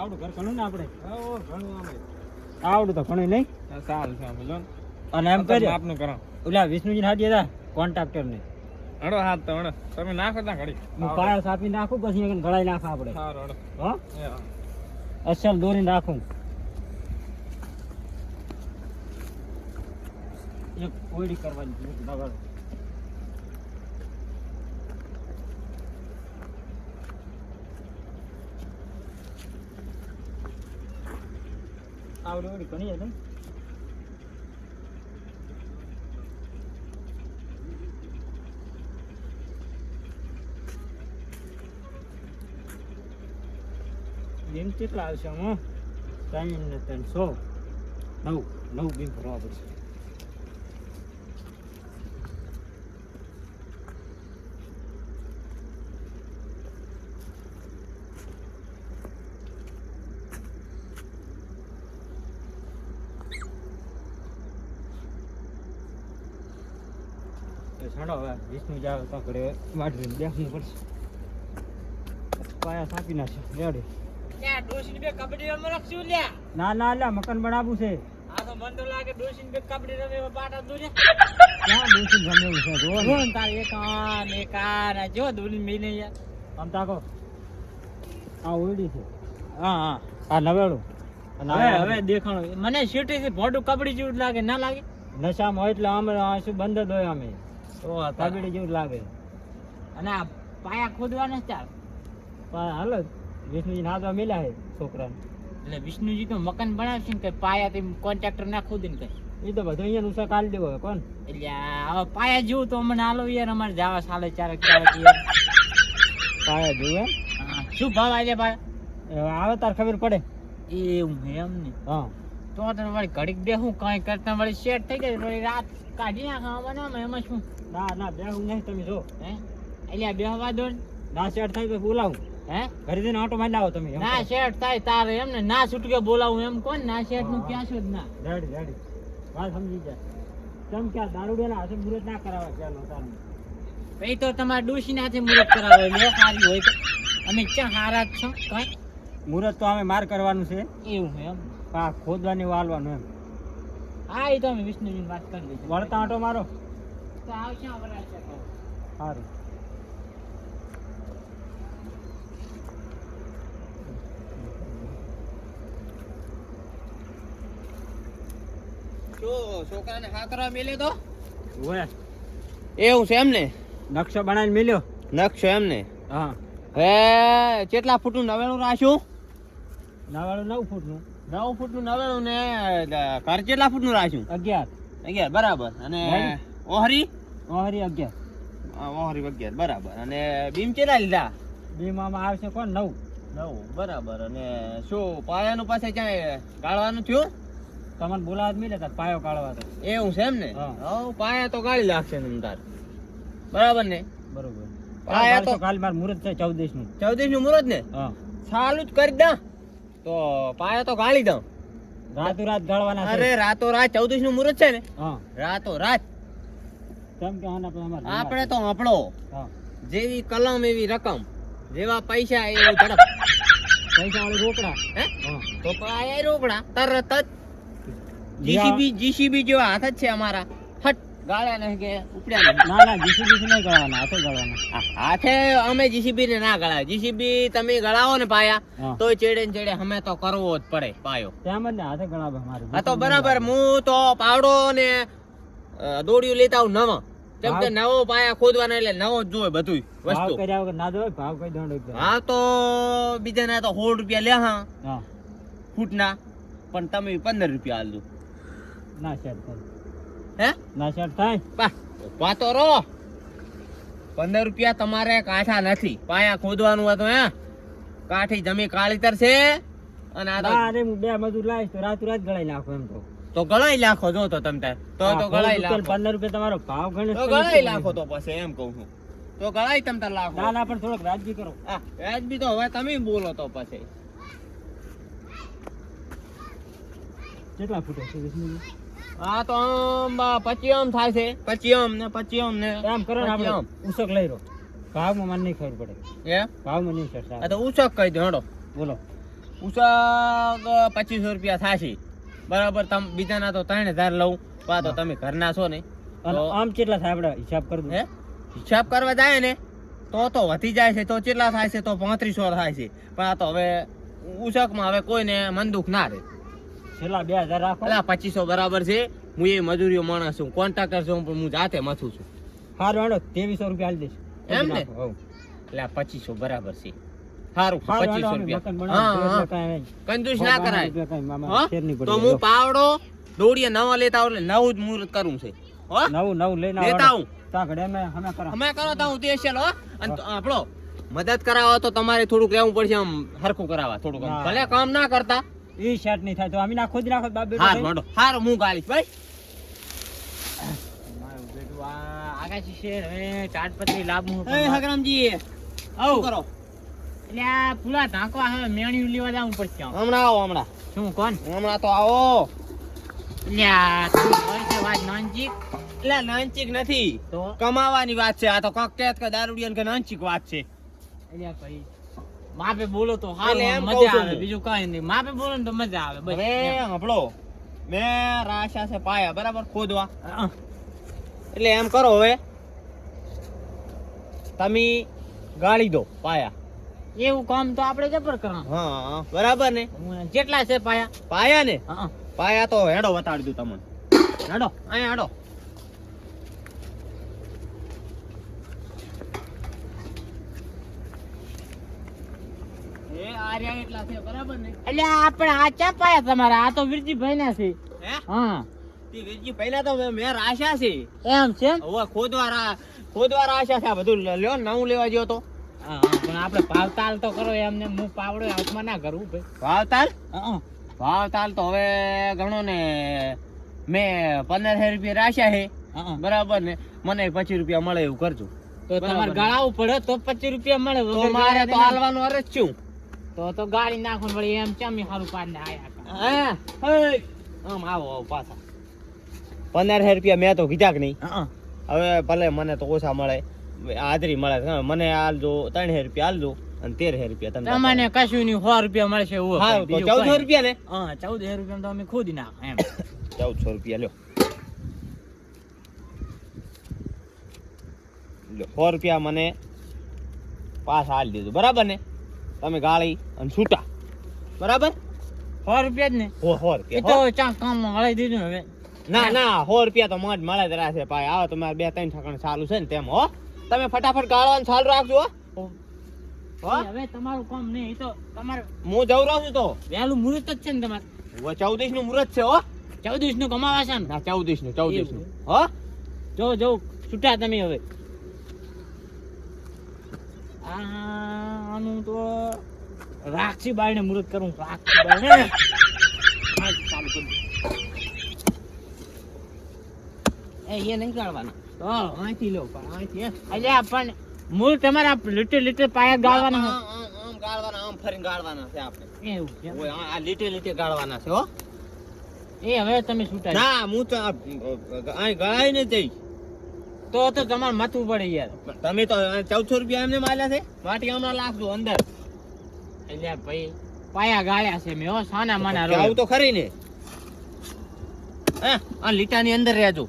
આવડું ઘર ઘણું ને આપણે? ઓ ઘણું આમે આવડું તો ઘણું નહીં? સારું છે અને એમ કરી આપનું કરો ઓલા વિષ્ણુજી હાજી હતા કોન્ટ્રાક્ટર ને હડો હાથ તો હડો તમે નાખો ત્યાં ઘડી હું પાયો સાપી નાખું પછી એને નાખ આપણે. સારું હડો હા. અસલ દોરી નાખું એક કરવાની છે, એક ડબલ. આવડી ઓયડી ઘણી હતી બીમ કેટલા આવશે હું ત્રણ ને ત્રણસો નવ નવ બીમ ભરવા પડશે છોડો હવે વિષ્ણુ જાવ ઘરે વાટવીને બેસવું પડશે. પાયા સાપી નાખશે. રેડી. બે કબડ્ડી રમવા રાખશું લ્યા? ના ના લ્યા મકાન બનાવવું છે. આ તો મન તો લાગે ડોશીની બે કબડ્ડી રમે પાટા ક્યાં છે? જો એક આન એક આન જો દોરી મિલે યાર. આમ તાકો. આ છે. હા હા. આ નવેડું. હવે હવે દેખાણો. મને સીટી થી ભોડું કબડી જેવું લાગે ના લાગે? નશામાં હોય એટલે અમે શું બંધ જ હોય અમે તો કાગડી જેવું લાગે. અને આ પાયા ખોદવાના ચાલ. પણ હાલો વિષ્ણુજી નાદવા મેલા છે છોકરાને. એટલે વિષ્ણુજી તો મકાન બનાવશે ને કે પાયા તેમ કોન્ટ્રાક્ટર ના ખોદીને કઈ. એ તો બધું અહીંયા નુસા કાઢી દેવો કોણ? એટલે હવે પાયા જેવું તો અમને હાલો યાર અમારે જાવા સાલે ચારે ચારક યાર. પાયા જેવું હા, શું ભાવ આજે પાયા હવે આવે તાર ખબર પડે. એવું એમ ને? હા. તો તને વળી ઘડીક બેહું કઈ કરતા વળી સેટ થઈ ગઈ વળી રાત કાઢી નાખવા બનાવવામાં એમાં શું? ના ના બે હું નહીં તમે જો. હે? એટલે બેહવા દો ને. સેટ થાય તો બોલાવું. હે? ઘરે જઈને ઓટો મારી લાવો તમે ના. સેટ થાય તારે એમ ને ના છૂટકે બોલાવું એમ કોણ ના સેટનું ક્યાં છે જ ના. Ready ready. વાત સમજી જાય તમ ક્યાં દારૂડિયાના હાથે મુહૂર્ત ના કરાવવા પેલો તારનું. પછી તો તમારે ડોશીના હાથે મુરત કરાવો લે સારી હોય તો. અમે ક્યાં હારા છો કાંઈ? મુરત તો અમે માર કરવાનું છે. એવું એમ. આ ખોદવાની વાળવાનું એમ. હા એ તો અમે વિષ્ણુજી વાત કરી દઈશું વળતા આંટો મારો? તો આવશે. સારું શું છોકરાને હાકરા મેલે તો? એવું છે એમ ને નકશો બનાવીને મિલ્યો? નકશો એમ ને હા. હે કેટલા ફૂટનું નવેણું રાખ્યું? નાવાળું નવ ફૂટનું. નવ ફૂટનું નવેણું ને ઘર કેટલા ફૂટનું રાખ્યું? અગિયાર. અગિયાર બરાબર. અને ઓહરી? ઓહરી અગિયાર. ઓહરી અગિયાર બરાબર. અને બીમ કેટલા લીધા? બીમામાં આવશે કોણ? નવ. નવ બરાબર. અને શું પાયાનું પાસે ક્યાંય ગાળવાનું થયું? તમને બોલાવા જ મિલે પાયો કાઢવા તો. એવું છે એમ ને? હા. હવ પાયા તો ગાળી લાગશે ને તાર. બરાબર ને? બરોબર. પાયા તો- કાલ માર મુહૂર્ત છે ચૌદશનું ચૌદશનું મુહૂર્ત ને? હા. ચાલુ જ કરી દઉં તો પાયો તો ગાળી દઉં. રાતો રાત ગાળવાના અરે રાતો રાત ચૌદશનું મુહૂર્ત છે ને? હા. રાતો રાત. કેમ કે આપણે તો આપણો. જેવી કલમ એવી રકમ જેવા પૈસા એવું ઝડપ. પૈસા વાળી રોકડા. હે? તો પાયા રોકડા. તરત જ જીસીબી જીસીબી જેવા હાથ જ છે અમારા. ગાળ્યા નહીં કે ઉપડ્યા નહીં. ના ના જીસીબી નહીં ગાળવાના હાથે ગાળવાના. હાથે અમે જીસીબી ને ના ગળાય. જીસીબી તમે ગળાવો ને પાયા હા. તોય ચેડે ને ચેડે અમે તો કરવો જ પડે પાયો. તેમ જ ને હાથે ગળાવે અમારે. હા તો બરાબર હું તો પાવડો ને દોડિયું લેતા આવું નવો. કેમ કે નવો પાયા ખોદવાના એટલે નવો જ જોવે બધું વસ્તુ. કર્યા વગર ના જોય ભાવ કઈ દોડ હા તો બીજાના તો સોળ રૂપિયા લે હા હા. ફૂટના. પણ તમે પંદર રૂપિયા દો. ના થાય હે? ના શેર થાય. પા વાતો રો પંદર રૂપિયા તમારે કાઠા નથી. પાયા ખોદવાનું હતું હે? કાઠી જમી કાળીતર છે અને આ તો અરે હું બે મજૂર લાવીશ તો રાત રાત ગળાઈ નાખો એમ તો. તો ગળાઈ લાખો જો તો તમે તો તો ગળાઈ લાખો પંદર રૂપિયા તમારો ભાવ ગણે તો ગળાઈ લાખો તો પછી એમ કહું છું. તો ગળાઈ તમે તાર લાખો ના ના પણ થોડોક રાજજી કરો. હા વ્યાજબી તો હવે તમે બોલો તો પછી. કેટલા ફૂટે છે વિષ્ણુજી? આ તો આમ પચીયમ થાય છે. પચીયમ ને પચીયમ ને. આમ કરો ને આપણે. પચીયમ. ઉસક લઈ રહ્યો ભાવમાં મને નહીં ખબર પડે. એ ભાવમાં નહીં ખબર આ તો ઉછક કહી દો હડો. બોલો. ઉસક પચીસો રૂપિયા થાશે. બરાબર તમે બીજાના તો ત્રણ હજાર લઉં. પા તો તમે ઘરના છો ને. આમ કેટલા થાય આપણે હિસાબ કરી દઉં હે? હિસાબ કરવા જાય ને તો તો વધી જાય છે તો કેટલા થાય છે તો પાંત્રીસો થાય છે. પણ આ તો હવે ઉસકમાં હવે કોઈને મન દુઃખ ના રહે. છેલ્લા બે હજાર રાખો. પેલા પચીસો બરાબર છે. હું એ મજૂરીઓ માણસ છું કોન્ટ્રાક્ટર છું પણ હું જાતે માથું છું. સારું હેડો ત્રેવીસો રૂપિયા આલી દઈશ. એમ ને? એટલે પચીસો બરાબર છે. સારું પચીસો રૂપિયા. કંજૂસ ના કરાય. તો હું પાવડો દોડીએ નવા લેતા એટલે નવું જ મુહૂર્ત કરું છે. હો? નવું નવું લઈને લેતા હું અમે કરા. તો હું સ્પેશિયલ હો? અને આપણો મદદ કરાવો તો તમારે થોડુંક રહેવું પડશે આમ હરખું કરાવવા થોડુંક ભલે કામ ના કરતા ઈ શર્ટ નહીં થાય તો અમે નાખો જ નાખો બાપ બેટો હાર મોડો હાર. હું ગાલીશ ભાઈ. મારું બેટું આ આકાશી છે હવે ચાટપત્રી લાવવું એ હગરામજી આવ. કરો? એટલે આ પૂરા ઢાંકો હવે મેણી લેવા જવું પડશે હમણાં આવો હમણાં. શું કોણ? હમણાં તો આવો. એટલે નાનચીક? નથી. તો? કમાવાની વાત છે. આ તો કકેત કે દારૂડિયન કે નાનચીક વાત છે. ભાઈ માપે બોલો તો એમ મજા આવે બીજું કઈ નહીં. માપે બોલો ને તો મજા આવે બસ. હવે. હંભળો. મેં રાશા છે પાયા બરાબર? ખોદવા. એટલે એમ કરો હવે. તમે ગાળી દો પાયા. એવું કામ તો આપણે જબર કરવા હા બરાબર ને? કેટલા છે પાયા. પાયા ને? પાયા તો હેડો બતાડી દઉં તમને. હેડો અહીંયા હેડો. એ એટલા છે બરાબર ને? એટલે આપણે આ ચા પાયા તમારા? આ તો વીરજીભાઈ ના છે. હા? તી વીરજી પહેલા તો મેં- રાશા છે. એમ છે હવે ખોદવા ખોદવા રાશા છે આ બધું. લ્યો નવું લેવા જ્યો તો. હા, પણ આપણે ભાવતાલ તો કરો એમને હું પાવડો હાથમાં ના કરું ભાઈ. ભાવતાલ? ભાવતાલ તો હવે ગણો ને મેં પંદર રૂપિયા રાશા છે. બરાબર ને? મને પચીસ રૂપિયા મળે એવું કરજો. તો તમારે ગળાવું પડે તો પચીસ રૂપિયા મળે તો મારે તો હાલવાનું અરજ છું. તો તો ગાડી નાખવાનું વળી એમ ચમી સારું પાડીને આયા હે. આમ આવો આવો પાછા. પંદર હજાર રૂપિયા મેં તો કીધા કે નહીં. હવે ભલે મને તો ઓછા મળે. હાજરી મળે હા, મને હાલજો ત્રણ હજાર રૂપિયા હાલજો અને તેર હજાર રૂપિયા તમને તમને કશું નહીં સો રૂપિયા મળશે એવું હા તો ચૌદ ચૌદસો રૂપિયા ને? હા ચૌદ હજાર રૂપિયા તો અમે ખોદી નાખ એમ. ચૌદસો રૂપિયા લ્યો. લ્યો સો રૂપિયા મને પાછા હાલ દીધું બરાબર ને? તમે ગાળી અને છૂટા. બરાબર? સો રૂપિયા જ ને? હો સો એ તો. ચા કામ મળી દીધું હવે. ના ના સો રૂપિયા તો મજ મળે જ રાખે ભાઈ. આવો તમારે બે ત્રણ ઠાકણ ચાલુ છે ને તેમ હો. તમે ફટાફટ ગાળવાનું ચાલુ રાખજો હવે તમારું કામ નહીં તો તમારે હું જવું રહું છું તો. વહેલું મુહૂર્ત જ છે ને તમારે. ચૌદશનું મુહૂર્ત છે હો. ચૌદશનું કમાવા છે ને? ના ચૌદશનું ચૌદશનું. હો. જો જો છૂટા તમે હવે. આ આનું તો રાખસી બાઈને મુહૂર્ત કરું રાખી બાઈને. ચાલુ કરી. એ એ નહીં કાઢવાના તો અહીંથી લો પણ અહીંથી. અલ્યા પણ મૂળ તમારા લીટર લીટર પાયા ગાળવાના આમ, આમ, ગાળવાના આમ ફરીને ગાળવાના છે આપણે. એવું છે. ઓય, આ આ લીટે લીટે ગાળવાના છે હો. એ હવે તમે છૂટા ના હું તો આ અહીં ગળાઈ ને જઈશ તો તો તમારે માથું પડે યાર. તમે તો ચૌદસો રૂપિયા એમને માર્યા છે? માટી હમણાં લાખજો અંદર. એટલે ભાઈ પાયા ગાળ્યા છે મેં હો સાના માના આવું તો ખરી ને. આ લીટાની અંદર રહેજો.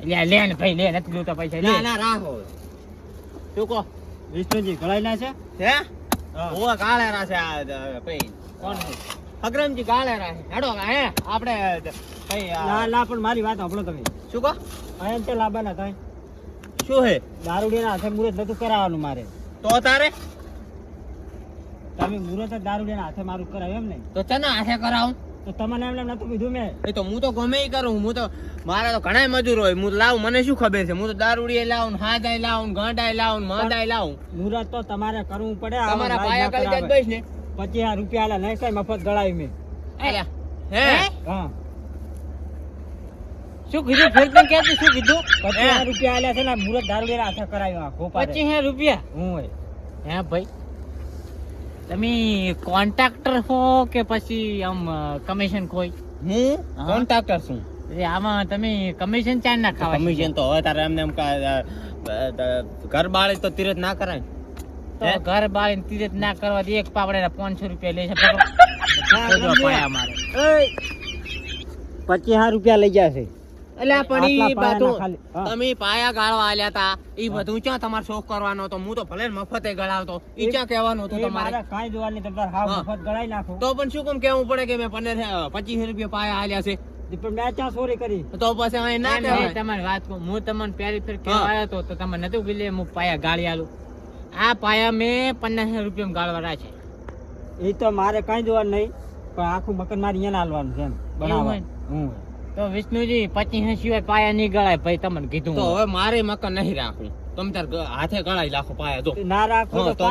એટલે લે ને ભાઈ લે નથી જોતા પૈસા ના ના રાખો. શું કહો? વિષ્ણુજી ગળાઈ ના છે? હે? હા. કાળા કાળેરા છે આ ભાઈ. કોણ છે? અગ્રમજી ગાળે છે હેડો હે આપણે કઈ ના લા પણ મારી વાત સાંભળો તમે. શું કહો? અહીંયા તે લાવવાના થાય. શું હે? દારૂડિયાના હાથે મુહૂર્ત નતું કરાવવાનું મારે. તો તારે? તમે મુહૂર્ત દારૂડિયાના હાથે મારું કરાવ એમ ને? તો તને હાથે કરાવું? તો તમને એમ નતું કીધું મેં. એ તો હું તો ગમે એ કરું હું તો મારા તો ઘણા મજૂર હોય. હું લાવું મને શું ખબર છે? હું તો દારૂડીએ લાવું હાદાય લાવું ગાંડાય લાવું માદાય લાવું. મુહૂર્ત તો તમારે કરવું પડે તમારા પાયા કરી દઈશ ને. પચીસ રૂપિયા આલા નહીં મફત ગળાવી મેં. હે? હા? શું કીધું? ફેર કે શું કીધું? પચીસ રૂપિયા આલ્યા છે ને મુહૂર્ત દારૂડિયાના હાથે કરાવ્યું આ ખોપારે. પચીસ રૂપિયા? હું હે ભાઈ. તમે કોન્ટ્રાક્ટર હો કે પછી આમ કમિશન કોઈ? હું. કોન્ટ્રાક્ટર છું. આમાં તમે કમિશન ચાર ના ખાવા કમિશન તો હવે તારે એમને એમ ઘર બાળે તો તીરથ ના કરાય? ઘર બાળીને તીરથ ના કરવા એક પાવડે પાંચસો રૂપિયા લે છે. પચીસ હાર રૂપિયા લઈ જશે એટલે પણ એ બધું તમે પાયા ગાળવા આલ્યા હતા એ બધું ક્યાં તમારે શોખ કરવાનો હતો? હું તો ભલે મફતે ગળાવતો એ ક્યાં કહેવાનું હતું તમારે? મારે કાંઈ જોવાની તમારે હા. મફત ગળાઈ નાખો. તો પણ શું કેમ કેવું પડે કે મેં પંદર પચીસ રૂપિયા પાયા આલ્યા છે? પણ મેં ક્યાં ચોરી કરી? તો પછી અહીં ના કહેવાય. તમારી વાત કહું. હું તમને પહેલી ફેર કહેવાયો હતો તો તો તમે નતું ગીલે હું પાયા ગાળી આલું આ પાયા મેં પન્નાસ રૂપિયા ગાળવા છે. એ તો મારે કઈ જોવાનું નહીં પણ આખું મકાન મારે અહીંયા હાલવાનું છે એમ બનાવવા. હોય? તો વિષ્ણુજી પચીસ સિવાય પાયા નહીં ગળાય ભાઈ તમને કીધું તો હવે મારે મકાન નહીં રાખવું. તમે તાર હાથે ગળાઈ લાખો પાયા જો. ના રાખો તો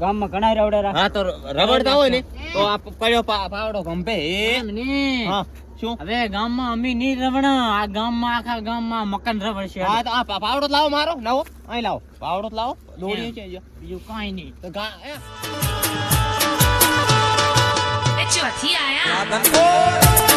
ગામમાં ઘણા રવડે રાખો. હા તો રવડતા હોય ને તો આ પડ્યો પાવડો ગંભે. એમ ને. હા. શું હવે ગામમાં અમી નહીં રવણા આ ગામમાં આખા ગામમાં મકાન રવડશે હા તો આ પાવડો લાવો મારો. લાવો. અહીં લાવો. પાવડો લાવો. દોડી છે જો. બીજું કાંઈ નહીં. તો ગા ચોથી આયા.